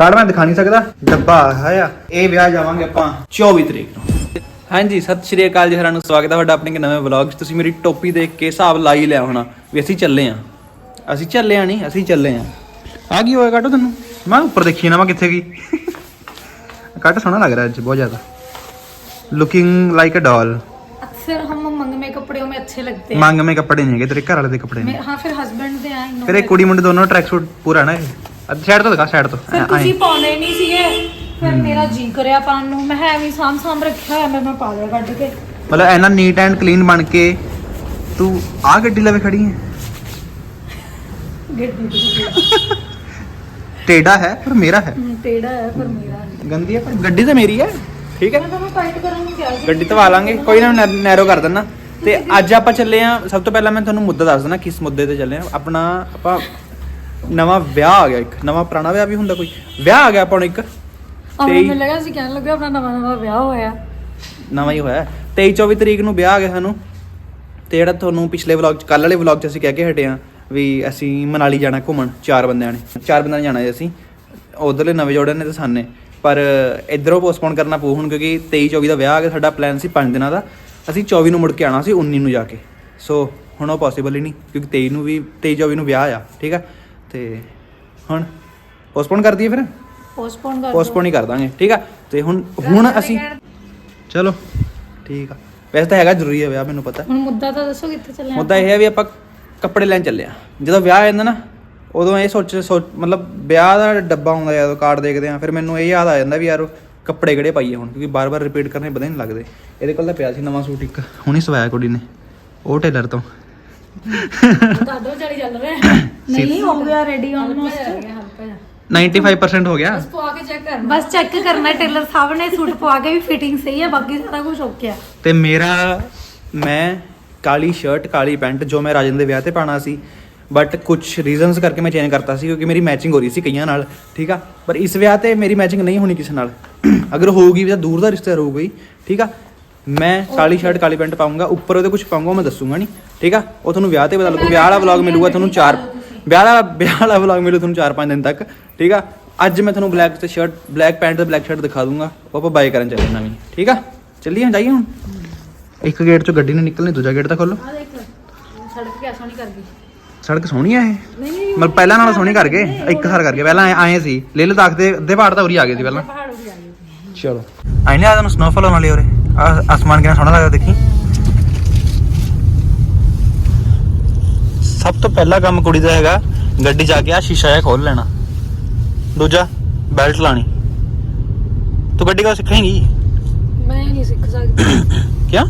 Card ਮੈਂ ਦਿਖਾ ਨਹੀਂ ਸਕਦਾ? ਡੱਬਾ ਆਇਆ ਇਹ ਵਿਆਹ ਜਾਵਾਂਗੇ ਆਪਾਂ 24 ਤਰੀਕ ਨੂੰ। ਹਾਂਜੀ ਸਤਿ ਸ਼੍ਰੀ ਅਕਾਲ ਜੀ ਸਾਰਿਆਂ ਨੂੰ ਸਵਾਗਤ ਹੈ ਤੁਹਾਡਾ ਆਪਣੇ ਨਵੇਂ ਵਲੌਗ 'ਚ। ਤੁਸੀਂ ਮੇਰੀ ਟੋਪੀ ਦੇਖ ਕੇ ਹਿਸਾਬ ਲਾਈ ਲਿਆ ਹੋਣਾ ਵੀ ਅਸੀਂ ਚੱਲੇ ਆਂ। ਅਸੀਂ ਚੱਲੇ ਆਂ ਨਹੀਂ ਅਸੀਂ ਚੱਲੇ ਆਂ। ਆ ਕੀ ਹੋਇਆ ਕਾਟੋ ਤੈਨੂੰ? ਮੈਂ ਉੱਪਰ ਦੇਖੀ ਨਾ ਮੈਂ ਕਿੱਥੇ ਗਈ ਕਾਟ ਸੋਹਣਾ ਲੱਗ ਰਿਹਾ ਅੱਜ ਬਹੁਤ ਜ਼ਿਆਦਾ। ਲੁਕਿੰਗ ਲਾਈਕ ਅ ਡॉल अक्सर हम मंगमे कपड़ों में अच्छे लगते हैं ਮੰਗ ਕੱਪੜੇ ਨਹੀਂ ਹੈਗੇ ਤੇਰੇ ਘਰ ਵਾਲੇ ਦੇ ਕੱਪੜੇ ਨੇ। मैं- हाँ फिर हस्बैंड से आए फिर एक कुड़ी मुंडे दोनों ट्रैक सूट पूरा ना ਸਾਈਡ ਤੋਂ ਦਿਖਾ ਸਾਈਡ ਤੋਂ। ਫਿਰ ਤੁਸੀਂ ਪਾਉਣੇ ਨਹੀਂ ਸੀਗੇ? ਫਿਰ ਮੇਰਾ ਜੀ ਕਰਿਆ ਪਾਉਣ ਨੂੰ। ਮੈਂ ਹੈ ਵੀ ਸਾਂਭ ਸਾਂਭ ਰੱਖਿਆ ਹੋਇਆ ਮੈਂ ਮੈਂ ਪਾ ਲਿਆ ਕੱਢ ਕੇ। ਮਤਲਬ ਐਨਾ ਨੀਟ ਐਂਡ ਕਲੀਨ ਬਣ ਕੇ ਤੂੰ ਆ ਗੱਡੀ ਲਵੇ ਖੜੀ ਹੈ? ਗੱਡੀ ਟੇਡਾ ਹੈ ਪਰ ਮੇਰਾ ਹੈ। ਟੇੜਾ ਹੈ ਪਰ ਮੇਰਾ ਗੰਦੀ ਹੈ ਪਰ ਗੱਡੀ ਤਾਂ ਮੇਰੀ ਹੈ। ਠੀਕ ਹੈ। ਮੈਂ ਤਾਂ ਮੈਂ ਟਾਈਟ ਕਰਨ ਨੂੰ ਕਿਹਾ ਗੱਡੀ ਧਵਾ ਲਾਂਗੇ। ਕੋਈ ਨਾ ਨੈਰੋ ਕਰ ਦਿੰਨਾ ਤੇ ਅੱਜ ਆਪਾਂ ਚੱਲੇ ਆ ਸਭ ਤੋਂ ਪਹਿਲਾਂ ਮੈਂ ਤੁਹਾਨੂੰ ਮੁੱਦਾ ਦੱਸ ਦਿੰਦਾ ਕਿਸ ਮੁੱਦੇ ਤੇ ਚੱਲੇ ਆ ਆਪਣਾ ਆਪਾਂ ਨਵਾਂ ਵਿਆਹ ਆ ਗਿਆ ਇੱਕ ਨਵਾਂ ਪੁਰਾਣਾ ਵਿਆਹ ਵੀ ਹੁੰਦਾ ਕੋਈ? ਵਿਆਹ ਆ ਗਿਆ ਆਪਾਂ ਨੂੰ ਇੱਕ। ਆ ਤੇਈ- ਮੈਨੂੰ ਲੱਗਾ ਸੀ ਕਹਿਣ ਲੱਗਾ ਆਪਣਾ ਨਵਾਂ ਨਵਾਂ ਵਿਆਹ ਹੋਇਆ। ਨਵਾਂ ਹੀ ਹੋਇਆ। 23 24 ਤਰੀਕ ਨੂੰ ਵਿਆਹ ਆ ਗਿਆ ਸਾਨੂੰ। ਤੇ ਜਿਹੜਾ ਤੁਹਾਨੂੰ ਪਿਛਲੇ ਵਲੌਗ ਚ ਕੱਲ ਵਾਲੇ ਵਲੌਗ ਚ ਅਸੀਂ ਕਹਿ ਕੇ ਹਟੇ ਆ ਵੀ ਅਸੀਂ ਮਨਾਲੀ ਜਾਣਾ ਘੁੰਮਣ ਚਾਰ ਬੰਦਿਆਂ ਨੇ। ਚਾਰ ਬੰਦਿਆਂ ਨੇ ਜਾਣਾ ਜੀ ਅਸੀਂ। ਉਧਰਲੇ ਨਵੇਂ ਜੋੜੇ ਨੇ ਤੇ ਸਾਨੇ। ਪਰ ਇਧਰੋਂ ਪੋਸਟਪੋਨ ਕਰਨਾ ਪਊ ਹੁਣ ਕਿਉਂਕਿ 23 24 ਦਾ ਵਿਆਹ ਆ ਗਿਆ ਸਾਡਾ ਪਲਾਨ ਸੀ 5 ਦਿਨਾਂ ਦਾ। ਅਸੀਂ 24 ਨੂੰ ਮੁੜ ਕੇ ਆਣਾ ਸੀ 19 ਨੂੰ ਜਾ ਕੇ। ਸੋ ਹੁਣ ਉਹ ਪੋਸੀਬਲ ਹੀ ਨਹੀਂ ਕਿਉਂਕਿ 23 ਨੂੰ ਵੀ 23 24 ਨੂੰ ਵਿਆਹ ਆ ਠੀਕ ਆ? ਤੇ ਹੁਣ ਪੋਸਟਪੋਨ ਕਰ ਦਈਏ ਫਿਰ? ਪੋਸਟਪੋਨ ਕਰ ਪੋਸਟਪੋਨ ਹੀ ਕਰ ਦਾਂਗੇ ਠੀਕ ਆ? ਤੇ ਹੁਣ ਹੁਣ ਅਸੀਂ ਚਲੋ ਠੀਕ ਆ। ਵੈਸੇ ਤਾਂ ਹੈਗਾ ਜ਼ਰੂਰੀ ਹੈ ਵਿਆਹ ਮੈਨੂੰ ਪਤਾ। ਹੁਣ ਮੁੱਦਾ ਤਾਂ ਦੱਸੋ ਕਿੱਥੇ ਚੱਲੇ ਮੁੱਦਾ ਇਹ ਹੈ ਵੀ ਆਪਾਂ ਕੱਪੜੇ ਲੈਣ ਚੱਲੇ ਆ। ਜਦੋਂ ਵਿਆਹ ਆ ਜਾਂਦਾ ਨਾ ਉਦੋਂ ਇਹ ਸੋਚ ਮਤਲਬ ਵਿਆਹ ਦਾ ਡੱਬਾ ਹੁੰਦਾ ਜਦੋਂ ਕਾਰਡ ਦੇਖਦੇ ਆ। ਫਿਰ ਮੈਨੂੰ ਇਹ ਯਾਦ ਆ ਜਾਂਦਾ ਵੀ ਯਾਰ ਕੱਪੜੇ ਕਿਹੜੇ ਪਾਈਏ ਹੁਣ ਕਿਉਂਕਿ ਬਾਰ-ਬਾਰ ਰਿਪੀਟ ਕਰਨੇ ਵਧੀਆ ਨਹੀਂ ਲੱਗਦੇ। ਇਹਦੇ ਕੋਲ ਤਾਂ ਪਿਆ ਸੀ ਨਵਾਂ ਸੂਟ ਇੱਕ ਹੁਣੀ ਸਵਾਇਆ ਕੁੜੀ ਨੇ ਉਹ ਟੇਲਰ ਤੋਂ। ਦਾਦੋ ਚੜੀ ਚੱਲ ਰਿਹਾ। ਨਹੀਂ ਹੋ ਗਿਆ ਰੈਡੀ ਆਲਮੋਸਟ 95% ਹੋ ਗਿਆ। ਪਵਾ ਕੇ ਚੈੱਕ ਕਰਨਾ। ਬਸ ਚੈੱਕ ਕਰਨਾ ਟੇਲਰ ਸਾਹਿਬ ਨੇ ਸੂਟ ਪਵਾ ਕੇ ਵੀ ਫਿਟਿੰਗ ਸਹੀ ਹੈ ਬਾਕੀ ਸਾਰਾ ਕੁਝ ਓਕੇ ਆ। ਤੇ ਮੇਰਾ ਮੈਂ ਕਾਲੀ ਸ਼ਰਟ ਕਾਲੀ ਪੈਂਟ ਜੋ ਮੈਂ ਰਾਜਨ ਦੇ ਵਿਆਹ ਤੇ ਪਾਣਾ ਸੀ ਬਟ ਕੁਝ ਰੀਜ਼ਨਸ ਕਰਕੇ ਮੈਂ ਚੇਂਜ ਕਰਤਾ ਸੀ ਕਿਉਂਕਿ ਮੇਰੀ ਮੈਚਿੰਗ ਹੋ ਰਹੀ ਸੀ ਕਈਆਂ ਨਾਲ ਠੀਕ ਆ? ਪਰ ਇਸ ਵਿਆਹ ਤੇ ਮੇਰੀ ਮੈਚਿੰਗ ਨਹੀਂ ਹੋਣੀ ਕਿਸੇ ਨਾਲ। ਅਗਰ ਹੋਊਗੀ ਤਾਂ ਦੂਰ ਦਾ ਰਿਸ਼ਤਾ ਰਹੂਗਾ ਹੀ ਠੀਕ ਆ? ਮੈਂ ਕਾਲੀ ਸ਼ਰਟ ਕਾਲੀ ਪੈਂਟ ਪਾਉਂਗਾ ਉੱਪਰ ਉਹਦੇ ਕੁਝ ਪਾਉਂਗਾ ਮੈਂ ਦੱਸੂਗਾ ਨਹੀਂ ਠੀਕ ਆ? ਉਹ ਤੁਹਾਨੂੰ ਵਿਆਹ ਤੇ ਪਤਾ ਲੱਗੂ ਵਿਆਹ ਵਾਲਾ ਵਲੌਗ ਮਿਲੂਗਾ ਤੁਹਾਨੂੰ ਚਾਰ ਵਿਆਹ ਵਾਲਾ ਵਿਆਹ ਵਾਲਾ ਵਲੌਗ ਮਿਲੂ ਤੁਹਾਨੂੰ 4-5 ਦਿਨ ਤੱਕ ਠੀਕ ਆ? ਅੱਜ ਮੈਂ ਤੁਹਾਨੂੰ ਬਲੈਕ ਤੇ ਸ਼ਰਟ ਬਲੈਕ ਪੈਂਟ ਤੇ ਬਲੈਕ ਸ਼ਰਟ ਦਿਖਾ ਦੂੰਗਾ। ਉਹ ਆਪਾਂ ਬਾਈ ਕਰਨ ਚੱਲੇ ਨਵੀਂ ਠੀਕ ਆ? ਚੱਲੀਏ ਜਾਈਏ ਹੁਣ? ਇੱਕ ਗੇਟ ਚੋਂ ਗੱਡੀ ਨੇ ਨਿਕਲਣੀ ਦੂਜਾ ਗੇਟ ਤਾਂ ਖੋਲੋ। ਆ ਦੇਖ ਸੜਕ ਕਿਆ ਸੋਹਣੀ ਕਰ ਗਈ। ਸੜਕ ਸੋਹਣੀ ਆ ਇਹ? ਮਤਲਬ ਪਹਿਲਾਂ ਨਾਲੋਂ ਸੋਹਣੀ ਕਰ ਗਏ? ਇੱਕ ਸਾਲ ਕਰ ਗਏ। ਪਹਿਲਾਂ ਆਏ- ਸੀ ਲੇਲ ਤੱਕ ਦੇ ਅੱਧੇ ਪਹਾੜ ਤਾਂ ਉਰੀ ਆ ਗਏ ਸੀ ਪਹਿਲਾਂ। ਚਲੋ। ਆਈ ਨੇ ਆ ਤੁਹਾਨੂੰ ਸਨੋਫਾਲ ਹੋਣ ਵਾਲੀ ਉਰੇ। ਆ ਅਸਮਾਨ ਕਿੰਨਾ ਸੋਹਣਾ ਲੱਗਦਾ ਦੇਖੀ। ਸਭ ਤੋਂ ਪਹਿਲਾ ਕੰਮ ਕੁੜੀ ਦਾ ਹੈਗਾ ਗੱਡੀ ਜਾ ਕੇ ਆ ਸ਼ੀਸ਼ਾ ਜਿਹਾ ਖੋਲ ਲੈਣਾ। ਦੂਜਾ ਬੈਲਟ ਲਾਣੀ। ਤੂੰ ਗੱਡੀ ਕਾ ਸਿੱਖੇਂਗੀ? ਮੈਂ ਨਹੀਂ ਸਿੱਖ ਸਕਦੀ। ਕਿਆ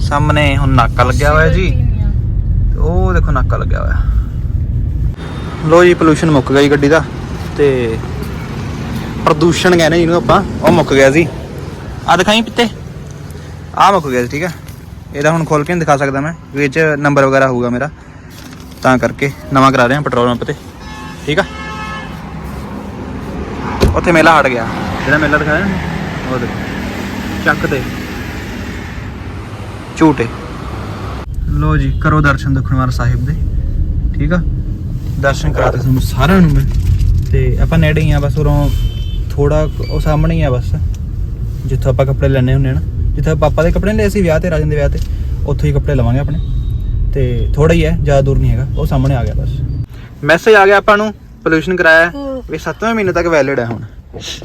ਸਾਹਮਣੇ ਹੁਣ ਨਾਕਾ ਲੱਗਿਆ ਹੋਇਆ ਜੀ। ਉਹ ਦੇਖੋ ਨਾਕਾ ਲੱਗਿਆ ਹੋਇਆ। ਲੋ ਜੀ ਪੋਲੂਸ਼ਨ ਮੁੱਕ ਗਿਆ ਜੀ ਗੱਡੀ ਦਾ ਤੇ ਪ੍ਰਦੂਸ਼ਣ ਕਹਿੰਦੇ ਜਿਹਨੂੰ ਆਪਾਂ ਉਹ ਮੁੱਕ ਗਿਆ ਸੀ ਆ ਦਿਖਾਈ ਪਿੱਤੇ। ਆ ਮੁੱਕ ਗਿਆ ਠੀਕ ਹੈ। ਇਹਦਾ ਹੁਣ ਖੋਲ ਕੇ ਨਹੀਂ ਦਿਖਾ ਸਕਦਾ ਮੈਂ ਵਿੱਚ ਨੰਬਰ ਵਗੈਰਾ ਹੋਊਗਾ ਮੇਰਾ। ਤਾਂ ਕਰਕੇ ਨਵਾਂ ਕਰਾ ਰਹੇ ਹਾਂ ਪੈਟਰੋਲ ਪੰਪ ਤੇ। ਠੀਕ ਆ? ਉੱਥੇ ਮੇਲਾ ਹਟ ਗਿਆ। ਜਿਹੜਾ ਮੇਲਾ ਦਿਖਾਇਆ ਨਾ, ਉਹ ਦੇਖੋ। ਚੱਕ ਤੇ। ਝੂਟੇ। ਲੋ ਜੀ ਕਰੋ ਦਰਸ਼ਨ ਦੁਖਨਵਾਰ ਸਾਹਿਬ ਦੇ। ਠੀਕ ਆ? ਦਰਸ਼ਨ ਕਰਾਤੇ ਤੁਹਾਨੂੰ ਸਾਰਿਆਂ ਨੂੰ ਮੈਂ। ਤੇ ਆਪਾਂ ਨੇੜੇ ਹੀ ਆ ਬਸ ਉਰੋਂ ਥੋੜਾ ਉਹ ਸਾਹਮਣੇ ਹੀ ਆ ਬਸ। ਜਿੱਥੋਂ ਆਪਾਂ ਕੱਪੜੇ ਲੈਣੇ ਹੁੰਦੇ ਆ ਨਾ। ਜਿੱਥੇ ਪਾਪਾ ਦੇ ਕੱਪੜੇ ਲਏ ਸੀ ਵਿਆਹ ਤੇ ਰਾਜਨ ਦੇ ਵਿਆਹ ਤੇ ਉੱਥੋਂ ਹੀ ਕੱਪੜੇ ਲਵਾਂਗੇ ਆਪਣੇ। ਤੇ ਥੋੜਾ ਹੀ ਹੈ ਜ਼ਿਆਦਾ ਦੂਰ ਨਹੀਂ ਹੈਗਾ ਉਹ ਸਾਹਮਣੇ ਆ ਗਿਆ ਬਸ। ਮੈਸੇਜ ਆ ਗਿਆ ਆਪਾਂ ਨੂੰ ਪੋਲੂਸ਼ਨ ਕਰਾਇਆ। ਵੀ 7ਵੇਂ ਮਹੀਨੇ ਤੱਕ ਵੈਲਿਡ ਹੈ ਹੁਣ।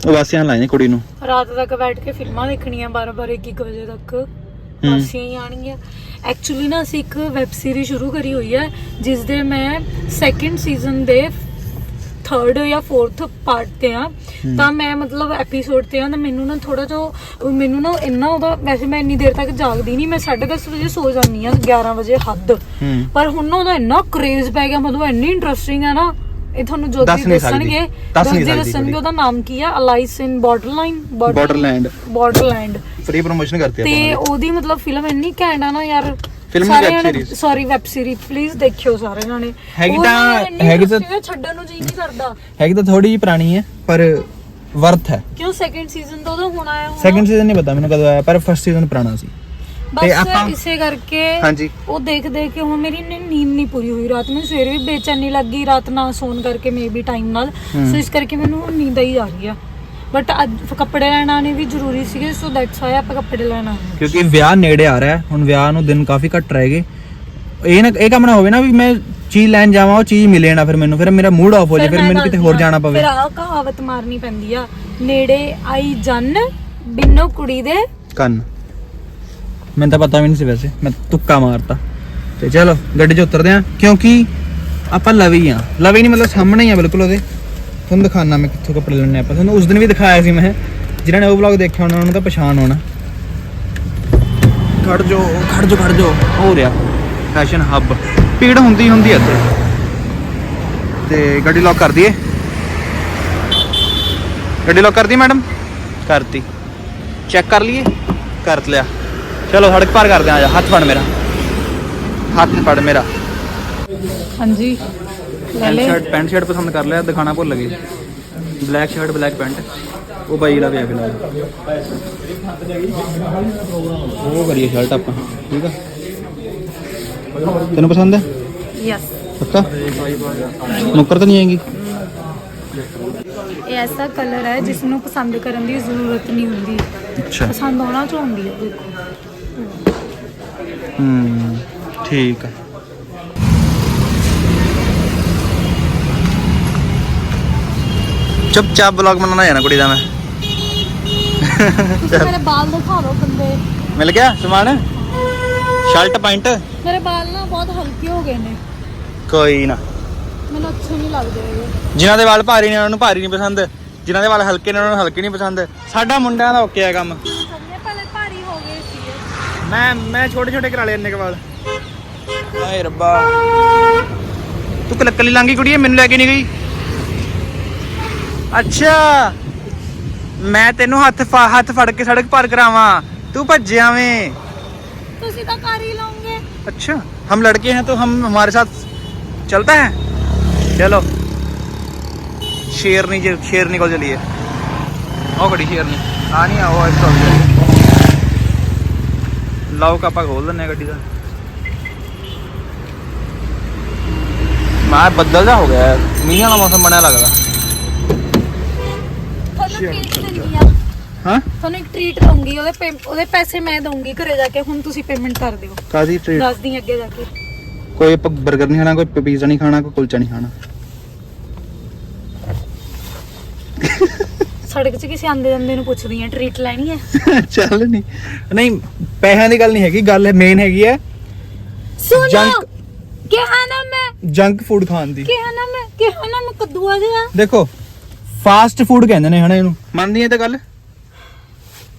ਉਹ ਵਾਸੀਆਂ ਲਾਈਆਂ ਕੁੜੀ ਨੂੰ। ਰਾਤ ਤੱਕ ਬੈਠ ਕੇ ਫਿਲਮਾਂ ਦੇਖਣੀਆਂ 12 1 1 ਵਜੇ ਤੱਕ। ਮਾਸੀਆਂ ਹੀ ਆਣਗੀਆਂ ਐਕਚੁਅਲੀ ਨਾ ਅਸੀਂ ਇੱਕ ਵੈਬ ਸੀਰੀਜ਼ ਸ਼ੁਰੂ ਕਰੀ ਹੋਈ ਹੈ ਜਿਸ ਦੇ ਮੈਂ ਸੈਕਿੰਡ ਸੀਜ਼ਨ ਦੇ ਥਰਡ ਜਾਂ ਫੋਰਥ ਪਾਰਟ ਤੇ ਆ ਤਾਂ ਮੈਂ ਮਤਲਬ ਐਪੀਸੋਡ ਤੇ ਆ ਤਾਂ ਮੈਨੂੰ ਨਾ ਥੋੜਾ ਜਿਹਾ ਮੈਨੂੰ ਨਾ ਇੰਨਾ ਉਹਦਾ ਵੈਸੇ ਮੈਂ ਇੰਨੀ ਦੇਰ ਤੱਕ ਜਾਗਦੀ ਨਹੀਂ ਮੈਂ 10:30 ਵਜੇ ਸੋ ਜਾਂਦੀ ਆ 11 ਵਜੇ ਹੱਦ। ਪਰ ਹੁਣ ਨਾ ਉਹਦਾ ਇੰਨਾ ਕ੍ਰੇਜ਼ ਪੈ ਗਿਆ ਮਤਲਬ ਇੰਨੀ ਇੰਟਰਸਟਿੰਗ ਹੈ ਨਾ ਇਹ ਤੁਹਾਨੂੰ ਜੋਤੀ। ਦੱਸਣਗੇ। ਦੱਸ ਨਹੀਂ ਸਕਦੀ ਦੱਸਣਗੇ। ਉਹਦਾ ਨਾਮ ਕੀ ਆ? ਅਲਾਈਸ ਇਨ ਬਾਰਡਰਲਾਈਨ ਬਾਰਡਰਲੈਂਡ ਬਾਰਡਰਲੈਂਡ ਫ੍ਰੀ ਪ੍ਰੋਮੋਸ਼ਨ ਕਰਤੀ ਤੇ ਆਪਾਂ ਉਹਦੀ ਮਤਲਬ ਫਿਲਮ ਇੰਨੀ ਘੈਂਟ ਆ ਨਾ ਯਾਰ Film ਨਹੀਂ, web series। Sorry web series please ਦੇਖਿਓ ਸਾਰੇ ਜਣੇ। ਹੈਗੀ ਉਹ ਤਾਂ- ਨਾ ਇੰਨੀ ਹੈਗੀ ਤਾਂ- interesting ਆ, ਛੱਡਣ ਨੂੰ ਜੀ ਨਹੀਂ ਕਰਦਾ। ਹੈਗੀ ਤਾਂ ਥੋੜੀ ਜਿਹੀ ਪੁਰਾਣੀ ਹੈ ਪਰ ਵਰਥ ਹੈ। ਕਿਉਂ ਸੈਕਿੰਡ ਸੀਜ਼ਨ ਤੋਂ ਉਹਦਾ ਹੁਣ ਆਇਆ ਹੁਣ? ਸੈਕੰਡ ਸੀਜ਼ਨ ਨਹੀਂ ਪਤਾ ਮੈਨੂੰ ਕਦੋਂ ਆਇਆ ਪਰ ਫਰਸਟ ਸੀਜ਼ਨ ਪੁਰਾਣਾ ਸੀ। ਤੇ ਬਸ ਆਪਾਂ ਇਸੇ ਕਰਕੇ ਹਾਂਜੀ। ਉਹ ਦੇਖ ਦੇਖ ਕੇ ਹੁਣ ਮੇਰੀ ਨੀ- ਨੀਂਦ ਨਹੀਂ ਪੂਰੀ ਹੋਈ ਰਾਤ ਨੂੰ। ਸਵੇਰ ਵੀ ਬੇਚੈਨੀ ਲੱਗੀ ਰਾਤ ਨਾ ਸੌਣ ਕਰਕੇ ਮੇਬੀ ਟਾਈਮ ਨਾਲ। ਸੋ ਇਸ ਕਰਕੇ ਮੈਨੂੰ ਹੁਣ ਨੀਂਦ ਆਈ ਜਾ ਰਹੀ ਆ। ਬਟ ਅੱਜ ਕੱਪੜੇ ਲੈਣ ਆਣੇ ਵੀ ਜ਼ਰੂਰੀ ਸੀਗੇ ਸੋ ਦੈਟਸ ਵਾਈ ਆਪਾਂ ਕੱਪੜੇ ਲੈਣ ਆਏ ਕਿਉਂਕਿ ਵਿਆਹ ਨੇੜੇ ਆ ਰਿਹਾ ਹੈ, ਹੁਣ ਵਿਆਹ ਨੂੰ ਦਿਨ ਕਾਫੀ ਘੱਟ ਰਹਿ ਗਏ। ਇਹ ਨਾ ਇਹ ਕੰਮ ਨਾ ਹੋਵੇ ਨਾ ਵੀ ਮੈਂ ਚੀਜ਼ ਲੈਣ ਜਾਵਾਂ ਉਹ ਚੀਜ਼ ਮਿਲੇ ਨਾ ਫਿਰ ਮੈਨੂੰ ਫਿਰ ਮੇਰਾ ਮੂਡ ਆਫ ਹੋ ਜਾਏ ਫਿਰ ਮੈਨੂੰ ਕਿਤੇ ਹੋਰ ਜਾਣਾ ਪਵੇ। ਫਿਰ ਆਹ ਕਹਾਵਤ ਮਾਰਨੀ ਪੈਂਦੀ ਆ ਨੇੜੇ ਆਈ ਜਨ ਬਿੰਨੋ ਕੁੜੀ ਦੇ ਕੰਨ। ਮੈਨੂੰ ਤਾਂ ਪਤਾ ਵੀ ਨਹੀਂ ਸੀ ਵੈਸੇ ਮੈਂ ਤੁੱਕਾ ਮਾਰਤਾ। ਤੇ ਚਲੋ ਗੱਡੀ 'ਚ ਉਤਰਦੇ ਆ ਕਿਉਂਕਿ ਆਪਾਂ ਲਵੀ ਆ ਲਵੀ ਨਹੀਂ ਮਤਲਬ ਸਾਹਮਣੇ ਹੀ ਆ ਬਿਲਕੁਲ ਉਹਦੇ। ਤੁਹਾਨੂੰ ਦਿਖਾਣਾ ਮੈਂ ਕਿੱਥੋਂ ਕੱਪੜੇ ਲੈਣੇ ਆਪਾਂ ਤੁਹਾਨੂੰ ਉਸ ਦਿਨ ਵੀ ਦਿਖਾਇਆ ਸੀ ਮੈਂ ਜਿਨ੍ਹਾਂ ਨੇ ਉਹ ਵਲੌਗ ਦੇਖਿਆ ਹੋਣਾ, ਉਹਨਾਂ ਨੂੰ ਤਾਂ ਪਛਾਣ ਹੋਣਾ। ਖੜ ਜੋ ਖੜ ਜੋ ਖੜ ਜੋ ਹੋ ਰਿਹਾ ਫੈਸ਼ਨ ਹੱਬ ਭੀੜ ਹੁੰਦੀ ਹੁੰਦੀ ਇੱਥੇ। ਤੇ ਗੱਡੀ ਲੌਕ ਕਰ ਦਈਏ? ਗੱਡੀ ਲੌਕ ਕਰਦੀ ਮੈਡਮ ਕਰਤੀ। ਚੈੱਕ ਕਰ ਲਈਏ? ਕਰ ਲਿਆ। ਚਲੋ, ਸੜਕ ਪਾਰ ਕਰਦੇ ਆ ਜਾ। ਹੱਥ ਫੜ ਮੇਰਾ। ਹੱਥ ਫੜ ਮੇਰਾ। ਹਾਂਜੀ। ਪੈਂਟ ਸ਼ਰਟ ਪੈਂਟ ਸ਼ਰਟ ਪਸੰਦ ਕਰ ਲਿਆ ਦਿਖਾਣਾ ਭੁੱਲ ਗਏ ਬਲੈਕ ਸ਼ਰਟ ਬਲੈਕ ਪੈਂਟ ਉਹ ਬਾਈ ਦਾ ਵੀ ਅਗਲਾ ਉਹ ਕਰੀਏ ਸ਼ਰਟ ਆਪਾਂ ਠੀਕ ਆ? ਤੈਨੂੰ ਪਸੰਦ ਹੈ? ਯਸ ਪੱਕਾ? ਨੁੱਕਰ ਤਾਂ ਨਹੀਂ ਆਏਗੀ? ਇਹ ਐਸਾ ਕਲਰ ਹੈ ਜਿਸ ਨੂੰ ਪਸੰਦ ਕਰਨ ਦੀ ਜ਼ਰੂਰਤ ਨਹੀਂ ਹੁੰਦੀ। ਅੱਛਾ। ਪਸੰਦ ਆਉਣਾ ਚਾਹੁੰਦੀ ਹੈ ਦੇਖੋ। ਹੂੰ ਠੀਕ ਆ। ਚੁੱਪ ਚਾਪ ਬਲੌਗ ਬਣਾਉਣਾ ਜਾਣਾ ਕੁੜੀ ਦਾ ਮੈਂ। ਤੁਸੀਂ ਮੇਰੇ ਬਾਲ ਦਿਖਾ ਦਿਓ ਬੰਦੇ ਮਿਲ ਗਿਆ ਸਮਾਨ? Shirt pant? ਮੇਰੇ ਬਾਲ ਨਾ ਬਹੁਤ ਹਲਕੇ ਹੋ ਗਏ ਨੇ। ਕੋਈ ਨਾ। ਮੈਨੂੰ ਅੱਛੇ ਨਹੀਂ ਲੱਗਦੇ ਹੈਗੇ। ਜਿਨ੍ਹਾਂ ਦੇ ਵਾਲ ਭਾਰੀ ਨੇ ਉਹਨਾਂ ਨੂੰ ਭਾਰੀ ਨਹੀਂ ਪਸੰਦ। ਜਿਨ੍ਹਾਂ ਦੇ ਵਾਲ ਹਲਕੇ ਨੇ ਉਹਨਾਂ ਨੂੰ ਹਲਕੇ ਨਹੀਂ ਪਸੰਦ। ਸਾਡਾ ਮੁੰਡਿਆਂ ਦਾ ਓਕੇ ਆ ਕੰਮ। ਸਭਨੇ ਪਹਿਲੇ ਭਾਰੀ ਹੋ ਗਏ ਸੀਗੇ। ਮੈਂ ਮੈਂ ਛੋਟੇ ਛੋਟੇ ਕਰਾ ਲਏ ਇੰਨੇ ਕੁ ਵਾਲ। ਹਾਏ ਰੱਬਾ। ਤੂੰ ਕਲਕਲੀ ਲਾਂਗੀ ਕੁੜੀਏ ਮੈਨੂੰ ਲੈ ਕੇ ਨਹੀਂ ਗਈ? ਅੱਛਾ ਮੈਂ ਤੈਨੂੰ ਹੱਥ ਫਾ- ਹੱਥ ਫੜ ਕੇ ਸੜਕ ਪਾਰ ਕਰਾਵਾਂ ਤੂੰ ਭੱਜਿਆ ਵੇਂ ਤੁਸੀਂ ਤਾਂ ਕਰ ਹੀ ਲਓਗੇ अच्छा हम लड़के हैं तो हम हमारे साथ चलता है चलो शेरनी जे- शेरनी को चलिए आओ खड़ी शेरनी आ नहीं आओ इसका ਲਾਓ ਕਾਪਾ ਖੋਲ ਦਿੰਨੇ ਆ ਗੱਡੀ ਦਾ ਮੈਂ ਬੱਦਲ ਜਾ ਹੋ ਗਿਆ ਹੈ। ਮੀਂਹ ਵਾਲਾ ਮੌਸਮ ਬਣਿਆ ਲੱਗਦਾ ਹਾਂ? ਤੁਹਾਨੂੰ ਇੱਕ ਟ੍ਰੀਟ ਦਊਂਗੀ ਉਹਦੇ ਪੇ- ਉਹਦੇ ਪੈਸੇ ਮੈਂ ਦਊਂਗੀ ਘਰੇ ਜਾ ਕੇ ਹੁਣ ਤੁਸੀਂ ਪੇਮੈਂਟ ਕਰ ਦਿਓ। ਕਾਦੀ ਟ੍ਰੀਟ ਦੱਸਦੀ ਅੱਗੇ ਜਾ ਕੇ। ਕੋਈ ਆਪਾਂ 버ਗਰ ਨਹੀਂ ਖਾਣਾ ਕੋਈ ਪੀਜ਼ਾ ਨਹੀਂ ਖਾਣਾ ਕੋਈ ਕੁਲਚਾ ਨਹੀਂ ਖਾਣਾ। ਸੜਕ 'ਚ ਕਿਸੇ ਆਂਦੇ ਜਾਂਦੇ ਨੂੰ ਪੁੱਛਦੀ ਆ ਟ੍ਰੀਟ ਲੈਣੀ ਹੈ ਚੱਲ ਨਹੀਂ ਨਹੀਂ ਪੈਸਿਆਂ ਦੀ ਗੱਲ ਨਹੀਂ ਹੈਗੀ ਗੱਲ ਮੇਨ ਹੈਗੀ ਹੈ ਸੁਣੋ Junk- ਕਿਹਾ ਨਾ ਮੈਂ। ਜੰਕ ਫੂਡ ਖਾਣ ਦੀ। ਕਿਹਾ ਨਾ ਮੈਂ ਕਿਹਾ ਨਾ ਮੈਂ ਕੱਦੂ ਆ ਗਿਆ ਦੇਖੋ ਫਾਸਟ ਫੂਡ ਕਹਿੰਦੇ ਨੇ ਹਨਾ ਇਹਨੂੰ ਮੰਨਦੀ ਹੈ ਤਾਂ ਗੱਲ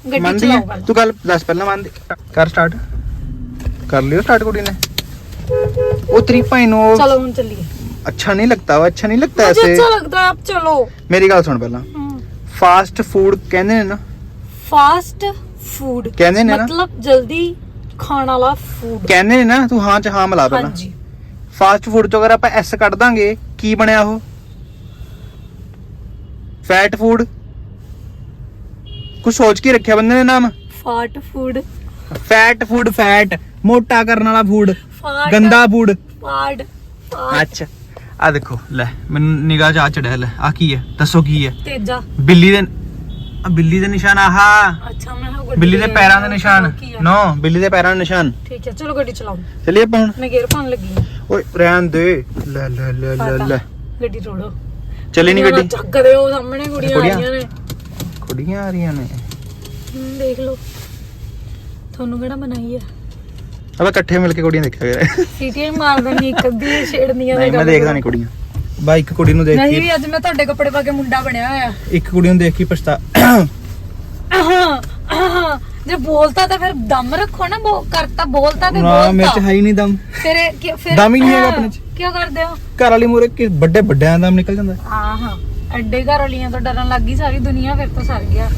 ਗੱਡੀ ਮੰਨਦੀ ਚਲਾਓ ਹੈ ਪਹਿਲਾਂ। ਤੂੰ ਗੱਲ ਦੱਸ ਪਹਿਲਾਂ ਮੰਨਦੀ ਕਰ ਸਟਾਰਟ ਕਰ ਲਿਓ ਸਟਾਰਟ ਕੁੜੀ ਨੇ ਉਹ ਤੇਰੀ ਭਾਈ ਨੂੰ ਉਹ चलो हम चलिए अच्छा नहीं लगता वो अच्छा नहीं लगता मुझे ऐसे अच्छा लगता है आप चलो मेरी ਗੱਲ ਸੁਣ ਪਹਿਲਾਂ ਫਾਸਟ ਫੂਡ ਕਹਿੰਦੇ ਨੇ ਨਾ फास्ट फूड ਕਹਿੰਦੇ ਨੇ ਨਾ मतलब जल्दी खाने वाला फूड ਕਹਿੰਦੇ ਨੇ ਨਾ ਤੂੰ ਹਾਂ ਚ ਹਾਂ ਮਿਲਾ हाँ ਪਹਿਲਾਂ जी ਫਾਸਟ ਫੂਡ ਤੋਂ ਅਗਰ ਆਪਾਂ ਐਸ ਕੱਢ ਦਾਂਗੇ ਕੀ ਬਣਿਆ ਉਹ ਫੈਟ ਫੂਡ ਕੁਝ ਸੋਚ ਕੇ ਰੱਖਿਆ ਬੰਦੇ ਨੇ ਨਾਮ फाट फूड ਫੈਟ ਫੂਡ ਫੈਟ ਮੋਟਾ ਕਰਨ ਵਾਲਾ ਫੂਡ फाट ਗੰਦਾ ਫੂਡ फाट फाट ਅੱਛਾ ਆ ਦੇਖੋ ਲੈ ਮੈਨੂੰ ਨਿਗਾਹ ਚ ਆ ਚੜਿਆ ਲੈ ਆ ਕੀ ਹੈ ਦੱਸੋ ਕੀ ਹੈ तेजा ਬਿੱਲੀ ਦੇ ਆ ਬਿੱਲੀ ਦੇ ਨਿਸ਼ਾਨ ਆਹਾ अच्छा मैं हाँ गड्डी ਬਿੱਲੀ ਦੇ ले ਪੈਰਾਂ ਦੇ आया, ਨਿਸ਼ਾਨ की है। ਨੋ ਬਿੱਲੀ ਦੇ ਪੈਰਾਂ ਦੇ ਨਿਸ਼ਾਨ ठीक है चलो गड्डी चलाओ ਚਲਿਏ ਆਪਾਂ ਹੁਣ मैं गेयर पान लगी हूँ ਓਏ ਰਹਿਣ ਦੇ ਲੈ ਲੈ ਲੈ ਲੈ ਲੈ गड्डी रोड़ो ਚੱਲੀ ਨਹੀਂ ਗੱਡੀ? ਚੱਕ ਦੇ ਉਹ ਸਾਹਮਣੇ ਕੁੜੀਆਂ ਕੁੜੀਆਂ? ਆਈਆਂ ਨੇ। ਕੁੜੀਆਂ ਆ ਰਹੀਆਂ ਨੇ। ਹਮ, ਦੇਖ ਲਓ। ਤੁਹਾਨੂੰ ਕਿਹੜਾ ਬਣਾਈ ਹੈ ਆਪਾਂ ਇਕੱਠੇ ਮਿਲ ਕੇ ਕੁੜੀਆਂ ਦੇਖਿਆ ਕਰੇ ਸੀਟੀਆਂ ਮਾਰ ਦੇਣੀ ਇੱਕ ਅੱਧੀ ਛੇੜਨੀਆਂ ਨਹੀਂ ਮੈਂ ਦੇਖਦਾ ਨਹੀਂ ਕੁੜੀਆਂ। ਬਾ ਇੱਕ ਕੁੜੀ ਨੂੰ ਦੇਖ ਨਹੀਂ ਕੇ ਵੀ ਅੱਜ ਮੈਂ ਤੁਹਾਡੇ ਕੱਪੜੇ ਪਾ ਕੇ ਮੁੰਡਾ ਬਣਿਆ ਹੋਇਆ। ਇੱਕ ਕੁੜੀ ਨੂੰ ਦੇਖ ਕੇ ਪਛਤਾ ਜੇ ਬੋਲਤਾ ਤਾਂ ਫਿਰ ਦਮ ਰੱਖੋ ਨਾ ਬੋ ਕਰਤਾ ਬੋਲਤਾ ਤੇ ਨਾ ਮੇਰੇ ਚ ਬੋਲਤਾ ਹੈ ਹੀ ਨਹੀਂ ਦਮ। ਫਿਰ ਇਹ ਕੀ- ਫਿਰ ਦਮ ਹੀ ਨਹੀਂ ਹੈਗਾ ਆਪਣੇ ਚ। ਕਿਉਂ ਕਰਦੇ ਹੋ? ਘਰ ਵਾਲੀ ਮੂਰੇ ਕਿ ਵੱਡੇ ਵੱਡਿਆਂ ਦਾ ਨਿਕਲ ਜਾਂਦਾ। ਹਾਂ ਹਾਂ। ਐਡੇ ਘਰ ਵਾਲੀਆਂ ਤੋਂ ਡਰਨ ਲੱਗੀ ਸਾਰੀ ਦੁਨੀਆ ਫਿਰ ਤਾਂ ਸਰ ਗਿਆ।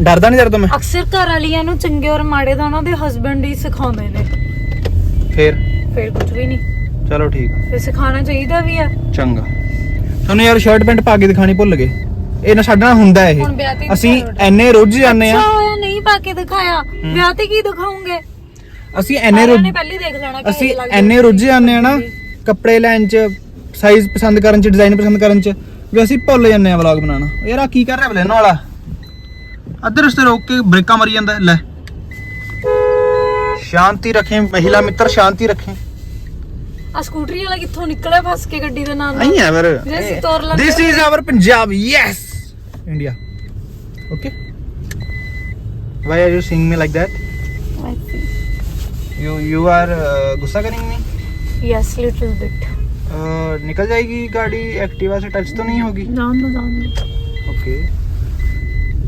ਡਰਦਾ ਨਹੀਂ ਡਰਦਾ ਮੈਂ? ਅਕਸਰ ਘਰ ਵਾਲੀਆਂ ਨੂੰ ਚੰਗੇ ਔਰ ਮਾੜੇ ਦਾ ਉਹਨਾਂ ਦੇ ਹਸਬੰਡ ਹੀ ਸਿਖਾਉਂਦੇ ਨੇ। ਫੇਰ? ਫਿਰ ਕੁਝ ਵੀ ਨਹੀਂ ਚਲੋ ਠੀਕ ਫਿਰ ਸਿਖਾਉਣਾ ਚਾਹੀਦਾ ਵੀ ਆ। ਚੰਗਾ। ਤੁਹਾਨੂੰ ਯਾਰ ਸ਼ਰਟ ਪੈਂਟ ਪਾ ਕੇ ਦਿਖਾਣੀ ਭੁੱਲ ਗਏ। ਇਹ ਨਾ ਸਾਡੇ ਨਾਲ ਹੁੰਦਾ ਇਹ। ਹੁਣ ਵਿਆਹ ਤੇ ਅਸੀਂ ਨਹੀਂ ਐਨੇ ਰੁੱਝ ਜਾਂਦੇ ਆ। ਹੋਇਆ ਨਹੀਂ ਪਾ ਕੇ ਦਿਖਾਇਆ। ਵਿਆਹ ਤੇ ਕੀ ਦਿਖਾਉਂਗੇ? ਅਸੀਂ ਐਨੇ ਸਾਰਿਆਂ ਰੁੱਝ ਨੇ ਪਹਿਲੇ ਦੇਖ ਲੈਣਾ ਕਿ ਅਸੀਂ ਇਹ ਲੱਗ ਐਨੇ। ਰੁੱਝ ਜਾਂਦੇ ਆ ਨਾ। ਕੱਪੜੇ ਲੈਣ ਚ ਸਾਈਜ਼ ਪਸੰਦ ਕਰਨ ਚ ਡਿਜ਼ਾਈਨ ਪਸੰਦ ਕਰਨ ਚ ਵੀ ਅਸੀਂ ਭੁੱਲ ਜਾਂਦੇ ਆ ਵਲੌਗ ਬਣਾਉਣਾ। ਯਾਰ ਆ ਕੀ ਕਰ ਰਿਹਾ ਬਲੇਨ ਵਾਲਾ? ਅੱਧੇ ਰਸਤੇ ਰੋਕ ਕੇ ਬ੍ਰੇਕਾਂ ਮਾਰੀ ਜਾਂਦਾ ਲੈ। ਸ਼ਾਂਤੀ ਰੱਖੇ ਮਹਿਲਾ ਮਿੱਤਰ ਸ਼ਾਂਤੀ ਰੱਖੇ। ਆ ਸਕੂਟਰੀ ਵਾਲਾ ਕਿੱਥੋਂ ਨਿਕਲਿਆ ਫਸ ਕੇ ਗੱਡੀ ਦੇ ਨਾਲ? ਆਈ ਆ ਫਿਰ। ਜੇ ਅਸੀਂ ਤੋਰ ਲਾਂਗੇ। This is our Punjab yes India okay why are you sing me like that I think you you are ਗੁੱਸਾ ਕਰਿੰਗ? मी ਯੈਸ ਲਿਟਲ ਬਿਟ अ, निकल जाएगी गाड़ी एक्टिवा से टच तो नहीं होगी ਜਾਨ ਦੋ ਜਾਨ ਦੋ ओके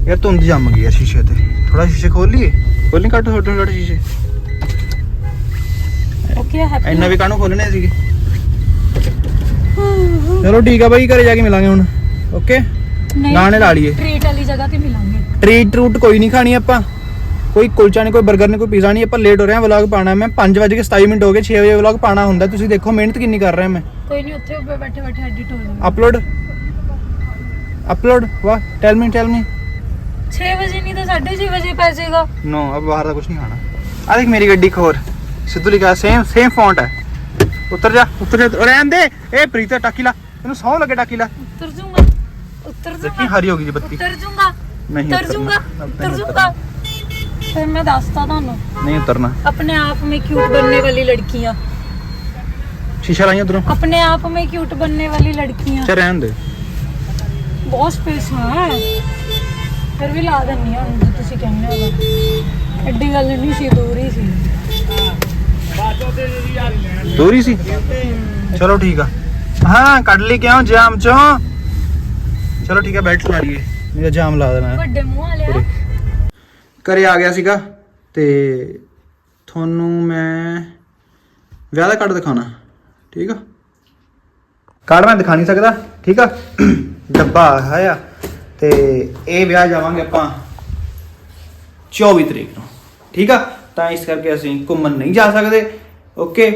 यार धुंध जम गई यार शीशे ते थोड़ा शीशे खोल लिए खोल नहीं कट छोटे छोटे शीशे ਓਕੇ ਹੈਪੀ ਇੰਨਾ ਵੀ ਕਾਹਨੂੰ ਖੋਲਣੇ ਸੀਗੇ ਚਲੋ ਠੀਕ ਆ ਬਾਈ ਘਰੇ ਜਾ ਕੇ ਮਿਲਾਂਗੇ ਹੁਣ ਓਕੇ ਗਾਣੇ ਲਾ ਲਈਏ। ਟ੍ਰੀਟ ਵਾਲੀ ਜਗ੍ਹਾ ਤੇ ਮਿਲਾਂਗੇ ਟ੍ਰੀਟ ਟਰੂਟ ਕੋਈ ਨਹੀਂ ਖਾਣੀ ਆਪਾਂ ਕੋਈ ਕੁਲਚਾ ਨਹੀਂ ਕੋਈ 버ਗਰ ਨਹੀਂ ਕੋਈ ਪੀਜ਼ਾ ਨਹੀਂ ਆਪਾਂ ਲੇਟ ਹੋ ਰਹੇ ਹਾਂ ਵਲੌਗ ਪਾਣਾ ਮੈਂ 5 ਵਜੇ ਕੇ 27 ਮਿੰਟ ਹੋ ਗਏ 6 ਵਜੇ ਵਲੌਗ ਪਾਣਾ ਹੁੰਦਾ ਤੁਸੀਂ ਦੇਖੋ ਮਿਹਨਤ ਕਿੰਨੀ ਕਰ ਰਿਹਾ ਮੈਂ ਕੋਈ ਨਹੀਂ ਉੱਥੇ ਉੱਪਰ ਬੈਠੇ ਬੈਠੇ ਐਡਿਟ ਹੋ ਜਾਣਾ ਅਪਲੋਡ ਅਪਲੋਡ ਵਾਹ ਟੈਲ ਮੀ ਟੈਲ ਮੀ 6 ਵਜੇ ਨਹੀਂ ਤਾਂ 6:30 ਵਜੇ ਪੈ ਜਾਏਗਾ ਨੋ ਅਬ ਬਾਹਰ ਦਾ ਕੁਝ ਨਹੀਂ ਖਾਣਾ ਆ ਦੇਖ ਮੇਰੀ ਗੱਡੀ ਖੋਰ ਸਿੱਧੂ ਲਿਖਿਆ ਸੇਮ ਸੇਮ ਫੌਂਟ ਹੈ ਉੱਤਰ ਜਾ ਉੱਤਰ ਜਾ ਰਹਿਣ ਦੇ ਇਹ ਪ੍ਰੀਤਾ ਟਾਕੀ ਲਾ ਇਹਨੂੰ ਸੌ ਲੱਗੇ ਟਾਕੀ ਲਾ ਉੱਤਰ ਜੂੰਗਾ ਉੱਤਰ ਜੂੰਗਾ ਹਰੀ ਹੋ ਗਈ ਜੀ ਬੱਤੀ ਉੱਤਰ ਜੂੰਗਾ ਨਹੀਂ ਉੱਤਰ ਜੂੰਗਾ ਉੱਤਰ ਜੂੰਗਾ ਜਾਊਂਗਾ ਫਿਰ ਮੈਂ ਦੱਸਤਾ ਤੁਹਾਨੂੰ नहीं उतरना अपने आप में क्यूट बनने वाली लड़कियां शीशा लाइए उधरों अपने आप में क्यूट बनने वाली लड़कियां चल रहने दे ਬਹੁਤ ਸਪੇਸ ਹੈ ਫਿਰ ਵੀ ਲਾ ਦਿੰਨੀ ਆ ਹੁਣ ਜੇ ਤੁਸੀਂ ਕਹਿੰਦੇ ਹੋ ਐਡੀ ਗੱਲ ਨਹੀਂ ਸੀ ਦੂਰ ਹੀ ਸੀ दूरी सी चलो ठीक है हाँ कट ली क्या जाम चो ਚਲੋ ਠੀਕ ਹੈ ਬੈਲਟ ਲਾ ਲਈਏ ਨਹੀਂ ਤਾਂ ਜਾਮ ਲਾ ਦੇਣਾ ਹੈ ਵੱਡੇ ਮੂੰਹ ਵਾਲਿਆ ਘਰੇ ਆ ਗਿਆ ਸੀਗਾ ਤੇ ਤੁਹਾਨੂੰ ਮੈਂ ਵਿਆਹ ਦਾ ਕਾਰਡ ਦਿਖਾਣਾ ਠੀਕ ਆ? ਕਾਰਡ ਮੈਂ ਦਿਖਾ ਨਹੀਂ ਸਕਦਾ, ਠੀਕ ਆ? ਡੱਬਾ ਆਇਆ ਤੇ ਇਹ ਵਿਆਹ ਜਾਵਾਂਗੇ ਆਪਾਂ 24 ਤਰੀਕ ਨੂੰ, ਠੀਕ ਆ? ਤਾਂ ਇਸ ਕਰਕੇ ਅਸੀਂ ਘੁੰਮਣ ਨਹੀਂ ਜਾ ਸਕਦੇ, ਓਕੇ?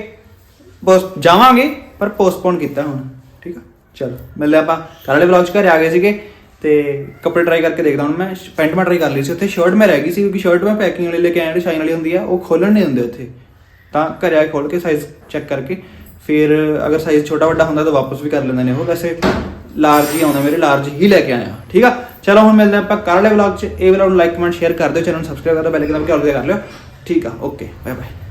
ਬਸ ਜਾਵਾਂਗੇ, ਪਰ ਪੋਸਟਪੋਨ ਕੀਤਾ ਹੁਣ, ਠੀਕ ਆ? ਚਲੋ, ਮਿਲਦੇ ਆਪਾਂ। ਕੱਲ੍ਹ ਵਾਲੇ ਵਲੌਗ 'ਚ ਘਰੇ ਆ ਗਏ ਸੀਗੇ। ਤੇ ਕੱਪੜੇ ਟਰਾਈ ਕਰਕੇ ਦੇਖਦਾ ਹੁਣ ਮੈਂ, ਪੈਂਟ ਮੈਂ ਟਰਾਈ ਕਰ ਲਈ ਸੀ, ਉੱਥੇ ਸ਼ਰਟ ਮੈਂ ਰਹਿ ਗਈ ਸੀ ਕਿਉਂਕਿ ਸ਼ਰਟ ਮੈਂ ਪੈਕਿੰਗ ਵਾਲੀ ਲੈ ਕੇ ਆਇਆ ਜਿਹੜੀ ਸ਼ਾਈਨ ਵਾਲੀ ਹੁੰਦੀ ਆ, ਉਹ ਖੋਲਣ ਨਹੀਂ ਹੁੰਦੇ ਉੱਥੇ। ਤਾਂ ਘਰੇ ਆ ਕੇ ਖੋਲ ਕੇ ਸਾਈਜ਼ ਚੈੱਕ ਕਰਕੇ, ਫਿਰ ਅਗਰ ਸਾਈਜ਼ ਛੋਟਾ ਵੱਡਾ ਹੁੰਦਾ ਤਾਂ ਵਾਪਸ ਵੀ ਕਰ ਲੈਂਦੇ ਨੇ ਉਹ। ਵੈਸੇ ਲਾਰਜ ਹੀ ਆਉਂਦਾ, ਮੇਰੇ ਲਾਰਜ ਹੀ ਲੈ ਕੇ ਆਇਆ ਠੀਕ ਆ? ਚਲੋ ਹੁਣ ਮਿਲਦੇ ਆਪਾਂ ਕੱਲ੍ਹ ਵਾਲੇ ਵਲੌਗ 'ਚ। ਇਹ ਵਲੌਗ ਨੂੰ ਲਾਈਕ ਕਮੈਂਟ ਸ਼ੇਅਰ ਕਰ ਦਿਓ ਚੈਨਲ ਨੂੰ ਸਬਸਕ੍ਰਾਈਬ ਕਰ ਦਿਓ ਬੈਲ ਆਈਕਨ ਦਬਾ ਕੇ ਆਲ ਕਰ ਲਿਓ। ਠੀਕ ਆ ਓਕੇ ਬਾਏ ਬਾਏ